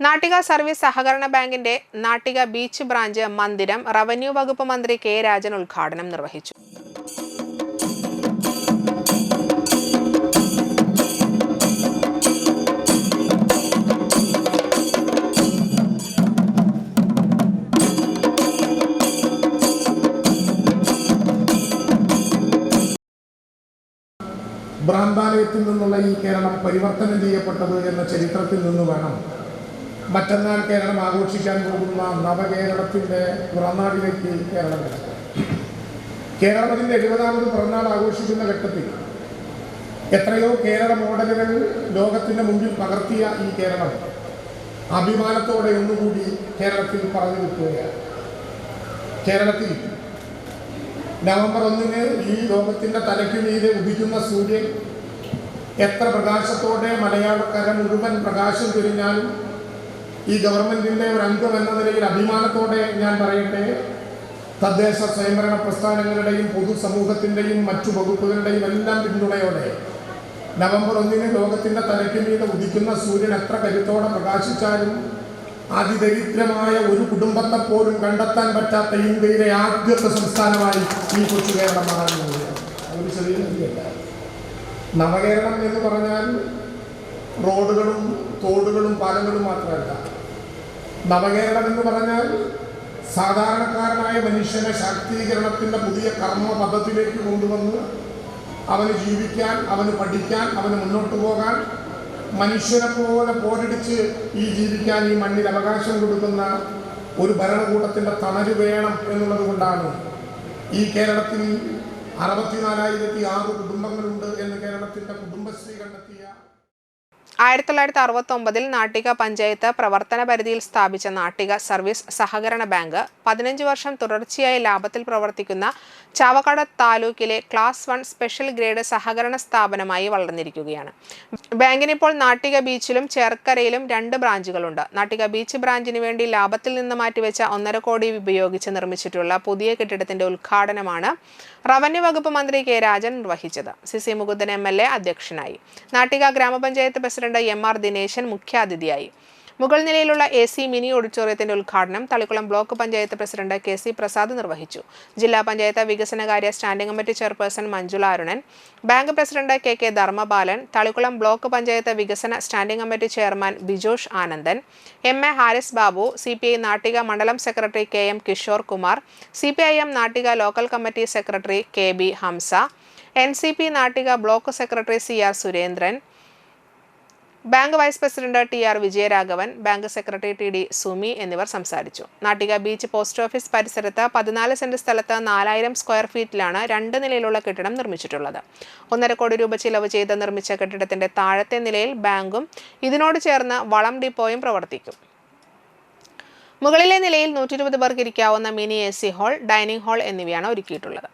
Nattika service സഹകരണ ബാങ്കിന്റെ Nattika beach branch മന്ദിരം റവന്യൂ വകുപ്പ് മന്ത്രി കെ രാജൻ ഉദ്ഘാടനം നിർവഹിച്ചു. ഭ്രാന്താലയത്തിൽ നിന്നുള്ള ഈ കേരളം പരിവർത്തനം ചെയ്യപ്പെട്ടത് എന്ന ചരിത്രത്തിൽ നിന്ന് വേണം മറ്റന്നാൾ കേരളം ആഘോഷിക്കാൻ പോകുന്ന നവകേരളത്തിന്റെ പിറന്നാളിലേക്ക് കേരളം കിടക്കും കേരളം അതിന്റെ എഴുപതാമത് പിറന്നാൾ ആഘോഷിക്കുന്ന ഘട്ടത്തിൽ എത്രയോ കേരള മോഡലുകൾ ലോകത്തിന്റെ മുമ്പിൽ പകർത്തിയ ഈ കേരളം അഭിമാനത്തോടെ ഒന്നുകൂടി കേരളത്തിൽ പറഞ്ഞു വെക്കുകയാണ് കേരളത്തിൽ നവംബർ ഒന്നിന് ഈ ലോകത്തിന്റെ തലയ്ക്ക് മീതെ ഉദിക്കുന്ന സൂര്യൻ എത്ര പ്രകാശത്തോടെ മലയാളക്കര മുഴുവൻ പ്രകാശം ചൊരിഞ്ഞാലും ഈ ഗവൺമെന്റിന്റെ ഒരു അംഗം എന്ന നിലയിൽ അഭിമാനത്തോടെ ഞാൻ പറയട്ടെ തദ്ദേശ സ്വയംഭരണ പ്രസ്ഥാനങ്ങളുടെയും പൊതുസമൂഹത്തിന്റെയും മറ്റു വകുപ്പുകളുടെയും എല്ലാം പിന്തുണയോടെ നവംബർ ഒന്നിന് ലോകത്തിന്റെ തലയ്ക്ക് മീത് ഉദിക്കുന്ന സൂര്യൻ എത്ര കരുത്തോടെ പ്രകാശിച്ചാലും അതിദരിദ്രമായ ഒരു കുടുംബത്തെ പോലും കണ്ടെത്താൻ പറ്റാത്ത ഇന്ത്യയിലെ ആദ്യത്തെ സംസ്ഥാനമായി ഈ കൊച്ചു കേരളം മാറാൻ ഒരു ചെറിയ നവകേരളം എന്ന് പറഞ്ഞാൽ റോഡുകളും തോടുകളും പാലങ്ങളും മാത്രമല്ല. നവകേരളം എന്ന് പറഞ്ഞാൽ സാധാരണക്കാരനായ മനുഷ്യനെ ശാക്തീകരണത്തിന്റെ പുതിയ കർമ്മ പദ്ധതിയിലേക്ക് കൊണ്ടുവന്ന് അവന് ജീവിക്കാൻ അവന് പഠിക്കാൻ അവന് മുന്നോട്ട് പോകാൻ മനുഷ്യനെ പോലെ പോരടിച്ച് ഈ ജീവിക്കാൻ ഈ മണ്ണിൽ അവകാശം കൊടുക്കുന്ന ഒരു ഭരണകൂടത്തിന്റെ തണൽ വേണം എന്നുള്ളത് കൊണ്ടാണ് ഈ കേരളത്തിൽ അറുപത്തിനാലായിരത്തി ആറ് കുടുംബങ്ങളുണ്ട് എന്ന് കേരളത്തിന്റെ കുടുംബശ്രീ കണ്ടെത്തിയ ആയിരത്തി തൊള്ളായിരത്തി അറുപത്തി ഒമ്പതിൽ നാട്ടിക പഞ്ചായത്ത് പ്രവർത്തന പരിധിയിൽ സ്ഥാപിച്ച നാട്ടിക സർവീസ് സഹകരണ ബാങ്ക് പതിനഞ്ച് വർഷം തുടർച്ചയായി ലാഭത്തിൽ പ്രവർത്തിക്കുന്ന ചാവക്കാട് താലൂക്കിലെ ക്ലാസ് വൺ സ്പെഷ്യൽ ഗ്രേഡ് സഹകരണ സ്ഥാപനമായി വളർന്നിരിക്കുകയാണ്. ബാങ്കിന് ഇപ്പോൾ നാട്ടിക ബീച്ചിലും ചേർക്കരയിലും രണ്ട് ബ്രാഞ്ചുകളുണ്ട്. നാട്ടിക ബീച്ച് ബ്രാഞ്ചിന് വേണ്ടി ലാഭത്തിൽ നിന്ന് മാറ്റിവെച്ച ഒന്നര കോടി ഉപയോഗിച്ച് നിർമ്മിച്ചിട്ടുള്ള പുതിയ കെട്ടിടത്തിന്റെ ഉദ്ഘാടനമാണ് റവന്യൂ വകുപ്പ് മന്ത്രി കെ രാജൻ നിർവഹിച്ചത്. C C Mukundan M L A അധ്യക്ഷനായി. നാട്ടിക ഗ്രാമപഞ്ചായത്ത് പ്രസിഡന്റ് എം ആർ ദിനേശൻ മുഖ്യാതിഥിയായി. മുകൾ നിലയിലുള്ള എ സി മിനി ഓഡിറ്റോറിയത്തിന്റെ ഉദ്ഘാടനം Thalikulam block panchayat president K C Prasad നിർവഹിച്ചു. ജില്ലാ പഞ്ചായത്ത് വികസനകാര്യ standing committee chairperson Manjula Arunan bank president K K Dharmapalan Thalikulam block panchayat വികസന standing committee chairman Bijosh Anandan M A Haris Babu C P I Nattika മണ്ഡലം secretary K M Kishore Kumar C P I M Nattika local committee secretary K B Hamsa N C P Nattika block secretary C R Surendran bank vice president T R Vijayaraghavan bank secretary T D Sumi എന്നിവർ സംസാരിച്ചു. Nattika beach post office പരിസരത്ത് പതിനാല് saint സ്ഥലത്ത് നാലായിരം square ഫീറ്റിലാണ് രണ്ട് നിലയിലുള്ള കെട്ടിടം നിർമ്മിച്ചിട്ടുള്ളത്. ഒന്നര കോടി രൂപ ചിലവ് ചെയ്ത് നിർമ്മിച്ച കെട്ടിടത്തിന്റെ താഴത്തെ നിലയിൽ ബാങ്കും ഇതിനോട് ചേർന്ന് വളം ഡിപ്പോയും പ്രവർത്തിക്കും. മുകളിലെ നിലയിൽ നൂറ്റി ഇരുപത് പേർക്ക് ഇരിക്കാവുന്ന mini A C hall dining hall എന്നിവയാണ് ഒരുക്കിയിട്ടുള്ളത്.